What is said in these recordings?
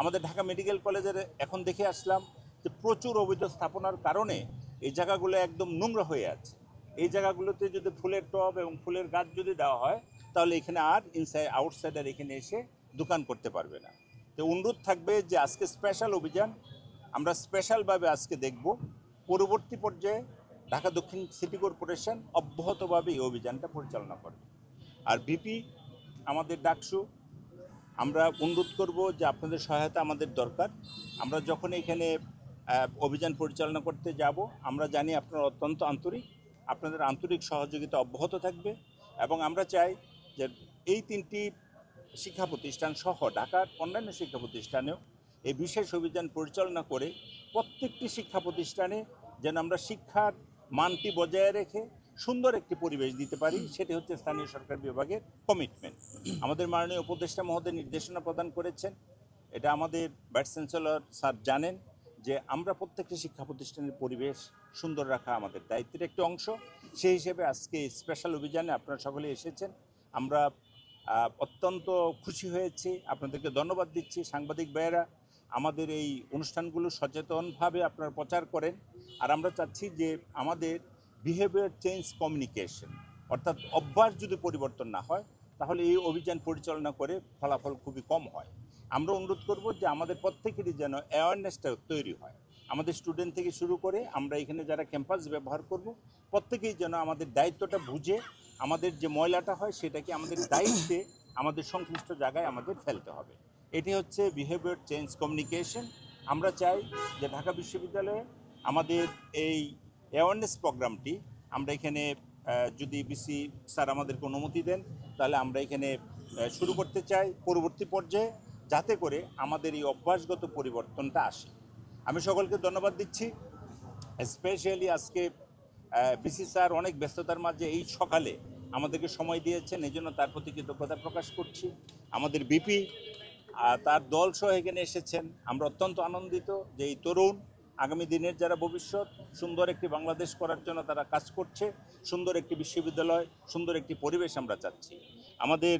আমাদের ঢাকা মেডিকেল কলেজের এখন দেখে আসলাম যে প্রচুর অবৈধ স্থাপনার কারণে এই জায়গাগুলো একদম নোংরা হয়ে আছে। এই জায়গাগুলোতে যদি ফুলের টব এবং ফুলের গাছ যদি দেওয়া হয়, তাহলে এখানে আর ইনসাইড আউটসাইডার এখানে এসে দোকান করতে পারবে না। তো অনুরোধ থাকবে যে আজকে স্পেশাল অভিযান, আমরা স্পেশালভাবে আজকে দেখব। পরবর্তী পর্যায়ে ঢাকা দক্ষিণ সিটি কর্পোরেশন অব্যাহতভাবে এই অভিযানটা পরিচালনা করবে। আর বিপি আমাদের ডাকসু আমরা অনুরোধ করব যে আপনাদের সহায়তা আমাদের দরকার। আমরা যখন এখানে অভিযান পরিচালনা করতে যাব, আমরা জানি আপনারা অত্যন্ত আন্তরিক। আপনাদের আন্তরিক সহযোগিতা অব্যাহত থাকবে এবং আমরা চাই যে এই তিনটি শিক্ষা প্রতিষ্ঠান সহ ঢাকার অন্যান্য শিক্ষা প্রতিষ্ঠানেও এই বিশেষ অভিযান পরিচালনা করে প্রত্যেকটি শিক্ষা প্রতিষ্ঠানে যেন আমরা শিক্ষার মানটি বজায় রেখে সুন্দর একটি পরিবেশ দিতে পারি, সেটি হচ্ছে স্থানীয় সরকার বিভাগের কমিটমেন্ট আমাদের মাননীয় উপদেষ্টা মহোদয় নির্দেশনা প্রদান করেছেন। এটা আমাদের ভাইস চ্যান্সেলর স্যার জানেন যে আমরা প্রত্যেকটি শিক্ষা প্রতিষ্ঠানের পরিবেশ সুন্দর রাখা আমাদের দায়িত্বের একটি অংশ। সেই হিসেবে আজকে স্পেশাল অভিযানে আপনারা সকলে এসেছেন। আমরা অত্যন্ত খুশি হয়েছি। আপনাদেরকে ধন্যবাদ দিচ্ছি। সাংবাদিক ভাইয়েরা, আমাদের এই অনুষ্ঠানগুলো সচেতনভাবে আপনারা প্রচার করেন। আর আমরা চাচ্ছি যে আমাদের বিহেভিয়ার চেঞ্জ কমিউনিকেশন অর্থাৎ অভ্যাস যদি পরিবর্তন না হয় তাহলে এই অভিযান পরিচালনা করে ফলাফল খুবই কম হয়। আমরা অনুরোধ করব যে আমাদের প্রত্যেকেরই যেন অ্যাওয়ারনেসটা তৈরি হয়। আমাদের স্টুডেন্ট থেকে শুরু করে আমরা এখানে যারা ক্যাম্পাস ব্যবহার করব, প্রত্যেকেই যেন আমাদের দায়িত্বটা বুঝে, আমাদের যে ময়লাটা হয় সেটাকে আমাদের দায়িত্বে আমাদের সংশ্লিষ্ট জায়গায় আমাদের ফেলতে হবে। এটি হচ্ছে বিহেভিয়ার চেঞ্জ কমিউনিকেশন আমরা চাই যে ঢাকা বিশ্ববিদ্যালয়ে আমাদের এই অ্যাওয়ারনেস প্রোগ্রামটি আমরা এখানে যদি বিসি স্যার আমাদেরকে অনুমতি দেন তাহলে আমরা এখানে শুরু করতে চাই পরবর্তী পর্যায়ে, যাতে করে আমাদের এই অভ্যাসগত পরিবর্তনটা আসে। আমি সকলকে ধন্যবাদ দিচ্ছি। স্পেশালি আজকে বিসি স্যার অনেক ব্যস্ততার মাঝে এই সকালে আমাদেরকে সময় দিয়েছেন এই জন্য তার প্রতি কৃতজ্ঞতা প্রকাশ করছি। আমাদের বিপি তার দল সহ এখানে এসেছেন। আমরা অত্যন্ত আনন্দিত যে এই তরুণ, আগামী দিনের যারা ভবিষ্যৎ, সুন্দর একটি বাংলাদেশ করার জন্য তারা কাজ করছে, সুন্দর একটি বিশ্ববিদ্যালয়, সুন্দর একটি পরিবেশ আমরা চাচ্ছি। আমাদের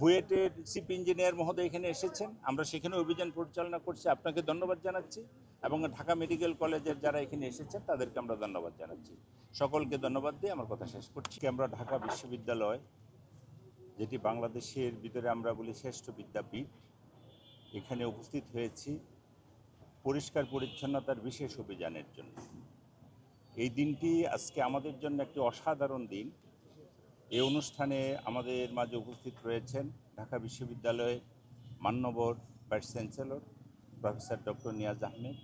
বুয়েটের চিফ ইঞ্জিনিয়ার মহোদয় এখানে এসেছেন। আমরা সেখানে অভিযান পরিচালনা করছি। আপনাকে ধন্যবাদ জানাচ্ছি এবং ঢাকা মেডিকেল কলেজের যারা এখানে এসেছেন, তাদেরকে আমরা ধন্যবাদ জানাচ্ছি। সকলকে ধন্যবাদ দিয়ে আমার কথা শেষ করছি। আমরা ঢাকা বিশ্ববিদ্যালয়, যেটি বাংলাদেশের ভিতরে আমরা বলি শ্রেষ্ঠ বিদ্যাপীঠ, এখানে উপস্থিত হয়েছি পরিষ্কার পরিচ্ছন্নতার বিশেষ অভিযানের জন্য। এই দিনটি আজকে আমাদের জন্য একটি অসাধারণ দিন। এই অনুষ্ঠানে আমাদের মাঝে উপস্থিত রয়েছেন ঢাকা বিশ্ববিদ্যালয়ের মান্যবর vice chancellor professor doctor Niaz Ahmed.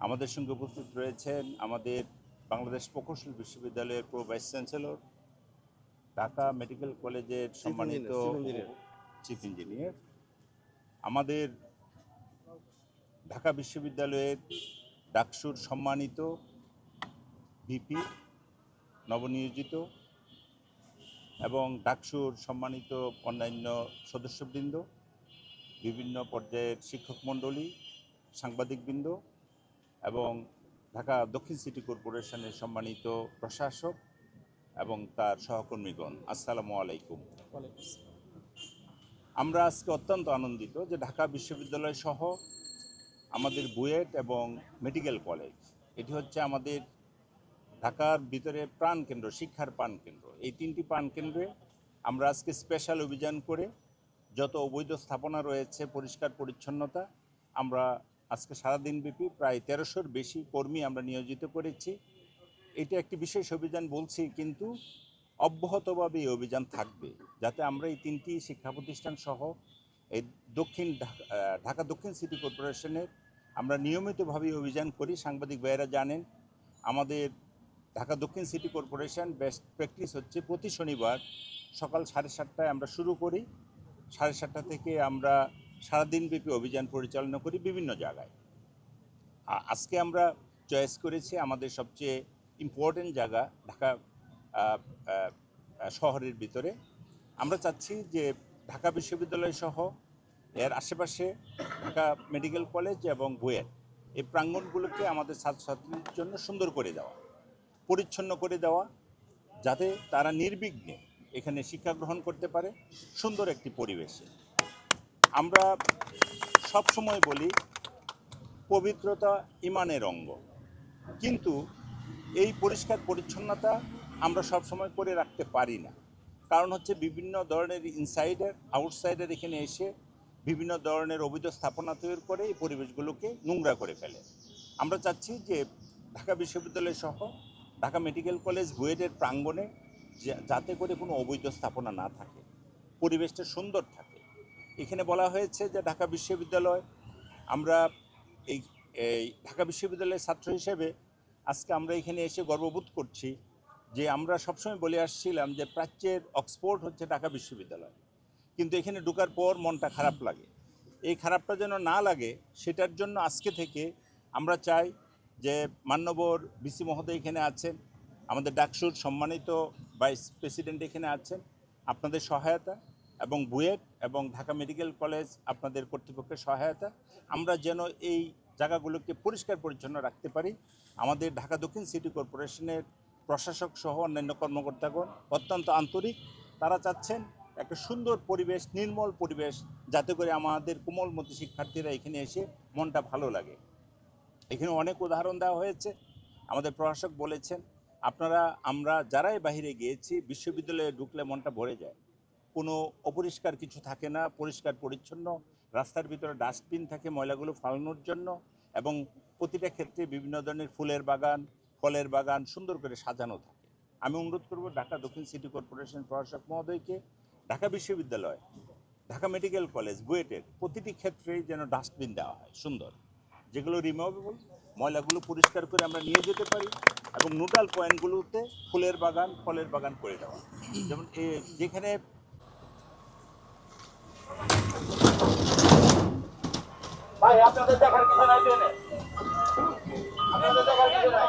আমাদের সঙ্গে উপস্থিত রয়েছেন আমাদের বাংলাদেশ প্রকৌশল বিশ্ববিদ্যালয়ের pro vice chancellor Dhaka medical কলেজের সম্মানিত চিফ ইঞ্জিনিয়ার আমাদের ঢাকা বিশ্ববিদ্যালয়ের ডাকসুর সম্মানিত ভিপি নবনিয়োজিত এবং ডাকসুর সম্মানিত অন্যান্য সদস্যবৃন্দ, বিভিন্ন পর্যায়ের শিক্ষক মণ্ডলী, সাংবাদিকবৃন্দ এবং ঢাকা দক্ষিণ সিটি কর্পোরেশনের সম্মানিত প্রশাসক এবং তার সহকর্মীগণ, আসসালামু আলাইকুম। আমরা আজকে অত্যন্ত আনন্দিত যে ঢাকা বিশ্ববিদ্যালয় সহ আমাদের বুয়েট এবং মেডিকেল কলেজ, এটি হচ্ছে আমাদের ঢাকার ভিতরে প্রাণকেন্দ্র শিক্ষার প্রাণকেন্দ্র এই তিনটি প্রাণকেন্দ্রে আমরা আজকে স্পেশাল অভিযান করে যত অবৈধ স্থাপনা রয়েছে, পরিষ্কার পরিচ্ছন্নতা, আমরা আজকে সারাদিনব্যাপী প্রায় তেরোশোর বেশি কর্মী আমরা নিয়োজিত করেছি। এটা একটি বিশেষ অভিযান বলছি, কিন্তু অব্যাহতভাবে এই অভিযান থাকবে, যাতে আমরা এই তিনটি শিক্ষা প্রতিষ্ঠান সহ এই দক্ষিণ ঢাকা দক্ষিণ সিটি কর্পোরেশনের আমরা নিয়মিতভাবে অভিযান করি। সাংবাদিক ভাইয়েরা জানেন, আমাদের ঢাকা দক্ষিণ সিটি কর্পোরেশন বেস্ট প্র্যাকটিস হচ্ছে প্রতি শনিবার সকাল সাড়ে সাতটায় আমরা শুরু করি। সাড়ে সাতটা থেকে আমরা সারাদিনব্যাপী অভিযান পরিচালনা করি বিভিন্ন জায়গায়। আজকে আমরা চয়েস করেছি আমাদের সবচেয়ে ইম্পর্টেন্ট জায়গা ঢাকা শহরের ভিতরে। আমরা চাচ্ছি যে ঢাকা বিশ্ববিদ্যালয় সহ এর আশেপাশে ঢাকা মেডিকেল কলেজ এবং বুয়েট এই প্রাঙ্গণগুলোকে আমাদের ছাত্রছাত্রীদের জন্য সুন্দর করে দেওয়া। পরিচ্ছন্ন করে দেওয়া যাতে তারা নির্বিঘ্নে এখানে শিক্ষা গ্রহণ করতে পারে সুন্দর একটি পরিবেশে। আমরা সব সময় বলি, পবিত্রতা ইমানের অঙ্গ। কিন্তু এই পরিষ্কার পরিচ্ছন্নতা আমরা সব সময় করে রাখতে পারি না। কারণ হচ্ছে বিভিন্ন ধরনের ইনসাইডার, আউটসাইডার এখানে এসে বিভিন্ন ধরনের অবৈধ স্থাপনা তৈরি করে এই পরিবেশগুলোকে নোংরা করে ফেলে। আমরা চাচ্ছি যে ঢাকা বিশ্ববিদ্যালয় সহ ঢাকা মেডিকেল কলেজ বুয়েটের প্রাঙ্গণে যাতে করে কোনো অবৈধ স্থাপনা না থাকে, পরিবেশটা সুন্দর থাকে। এখানে বলা হয়েছে যে ঢাকা বিশ্ববিদ্যালয়, আমরা এই এই ঢাকা বিশ্ববিদ্যালয়ের ছাত্র হিসেবে আজকে আমরা এখানে এসে গর্ববোধ করছি যে আমরা সবসময় বলে আসছিলাম যে প্রাচ্যের অক্সফোর্ড হচ্ছে ঢাকা বিশ্ববিদ্যালয়। কিন্তু এখানে ঢুকার পর মনটা খারাপ লাগে। এই খারাপটা যেন না লাগে, সেটার জন্য আজকে থেকে আমরা চাই যে মান্যবর বিসি মহোদয় এখানে আছেন, আমাদের ডাকসুর সম্মানিত ভাইস প্রেসিডেন্ট এখানে আছেন, আপনাদের সহায়তা এবং বুয়েট এবং ঢাকা মেডিকেল কলেজ আপনাদের কর্তৃপক্ষের সহায়তা, আমরা যেন এই জায়গাগুলোকে পরিষ্কার পরিচ্ছন্ন রাখতে পারি। আমাদের ঢাকা দক্ষিণ সিটি কর্পোরেশনের প্রশাসক সহ অন্যান্য কর্মকর্তাগণ অত্যন্ত আন্তরিক। তারা চাচ্ছেন একটা সুন্দর পরিবেশ, নির্মল পরিবেশ, যাতে করে আমাদের কোমলমতি শিক্ষার্থীরা এখানে এসে মনটা ভালো লাগে। এখানে অনেক উদাহরণ দেওয়া হয়েছে। আমাদের প্রশাসক বলেছেন, আপনারা, আমরা যারাই বাইরে গিয়েছি, বিশ্ববিদ্যালয়ে ঢুকলে মনটা ভরে যায়। কোনো অপরিষ্কার কিছু থাকে না, পরিষ্কার পরিচ্ছন্ন, রাস্তার ভিতরে ডাস্টবিন থাকে, ময়লাগুলো ফালানোর জন্য, এবং প্রতিটা ক্ষেত্রে বিভিন্ন ধরনের ফুলের বাগান, ফলের বাগান সুন্দর করে সাজানো থাকে। আমি অনুরোধ করব ঢাকা দক্ষিণ সিটি কর্পোরেশন প্রশাসক মহোদয়কে, ঢাকা বিশ্ববিদ্যালয়, ঢাকা মেডিকেল কলেজ, বুয়েটের প্রতিটি ক্ষেত্রেই যেন ডাস্টবিন দেওয়া হয়, সুন্দর। যেগুলো রিমুভেবল ময়লাগুলো পরিষ্কার করে আমরা নিয়ে যেতে পারি এবং নোডাল পয়েন্টগুলোতে ফুলের বাগান ফলের বাগান করে দেওয়া যেমন এ যেখানে ভাই আপনাদের দেখার কিছু নাই আপনাদের দেখার কিছু নাই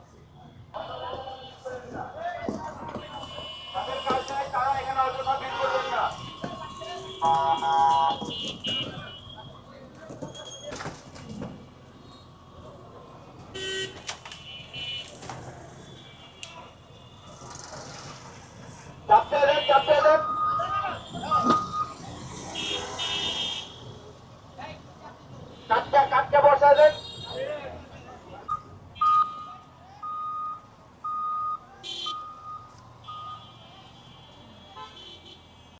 কাজ নাই